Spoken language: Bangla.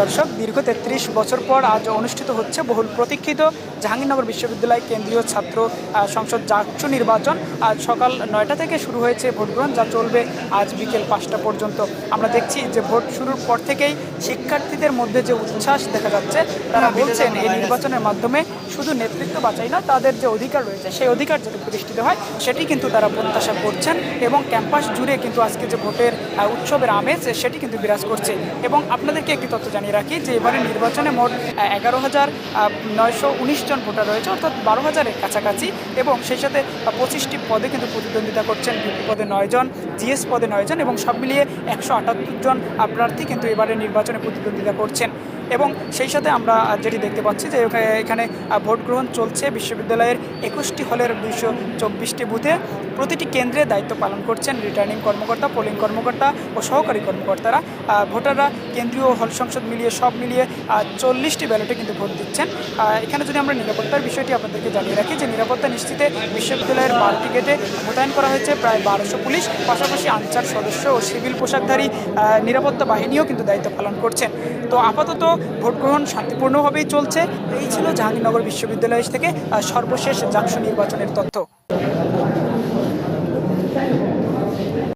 দর্শক, দীর্ঘ তেত্রিশ বছর পর আজ অনুষ্ঠিত হচ্ছে বহুল প্রতীক্ষিত জাহাঙ্গীরনগর বিশ্ববিদ্যালয় কেন্দ্রীয় ছাত্র সংসদ জাকসু নির্বাচন। আজ সকাল নয়টা থেকে শুরু হয়েছে ভোট গ্রহণ যা চলবে আজ বিকেল পাঁচটা পর্যন্ত। আমরা দেখছি যে ভোট শুরুর পর থেকেই শিক্ষার্থীদের মধ্যে যে উচ্ছ্বাস দেখা যাচ্ছে, তারা বলছেন, এই নির্বাচনের মাধ্যমে শুধু নেতৃত্ব বাঁচাই না, তাদের যে অধিকার রয়েছে, সেই অধিকার যাতে প্রতিষ্ঠিত হয়, সেটি কিন্তু তারা প্রত্যাশা করছেন এবং ক্যাম্পাস জুড়ে কিন্তু আজকে যে ভোটের উৎসবের আমেজ, সেটি কিন্তু বিরাজ করছে। এবং আপনাদেরকে একটি তথ্য জানিয়ে রাখি যে এবারে নির্বাচনে মোট এগারো হাজার নয়শো উনিশ জন ভোটার রয়েছে, অর্থাৎ বারো হাজারের কাছাকাছি এবং সেই সাথে পঁচিশটি পদে কিন্তু প্রতিদ্বন্দ্বিতা করছেন বিপি পদে নয় জন। জিএস পদে নয় জন এবং সব মিলিয়ে একশো আটাত্তর জন প্রার্থী কিন্তু এবারে নির্বাচনে প্রতিদ্বন্দ্বিতা করছেন। এবং সেই সাথে আমরা যেটি দেখতে পাচ্ছি যে এখা- এখানে ভোট গ্রহণ চলছে বিশ্ববিদ্যালয়ের একুশটি হলের দুইশো চব্বিশটি বুথে। প্রতিটি কেন্দ্রে দায়িত্ব পালন করছেন রিটার্নিং কর্মকর্তা, পোলিং কর্মকর্তা ও সহকারী কর্মকর্তারা। ভোটাররা কেন্দ্রীয় হল সংসদ মিলিয়ে সব মিলিয়ে চল্লিশটি ব্যালটে কিন্তু ভোট দিচ্ছেন। এখানে যদি আমরা নিরাপত্তার বিষয়টি আপনাদেরকে জানিয়ে রাখি যে নিরাপত্তা নিশ্চিতে বিশ্ববিদ্যালয়ের বারোটি গেটে মোতায়েন করা হয়েছে প্রায় বারোশো পুলিশ, পাশাপাশি আনসার সদস্য ও সিভিল পোশাকধারী নিরাপত্তা বাহিনীও কিন্তু দায়িত্ব পালন করছেন তো আপাতত ভোটগ্রহণ শান্তিপূর্ণভাবেই চলছে। এই ছিল জাহাঙ্গীরনগর বিশ্ববিদ্যালয় থেকে সর্বশেষ জাকসু নির্বাচনের তথ্য।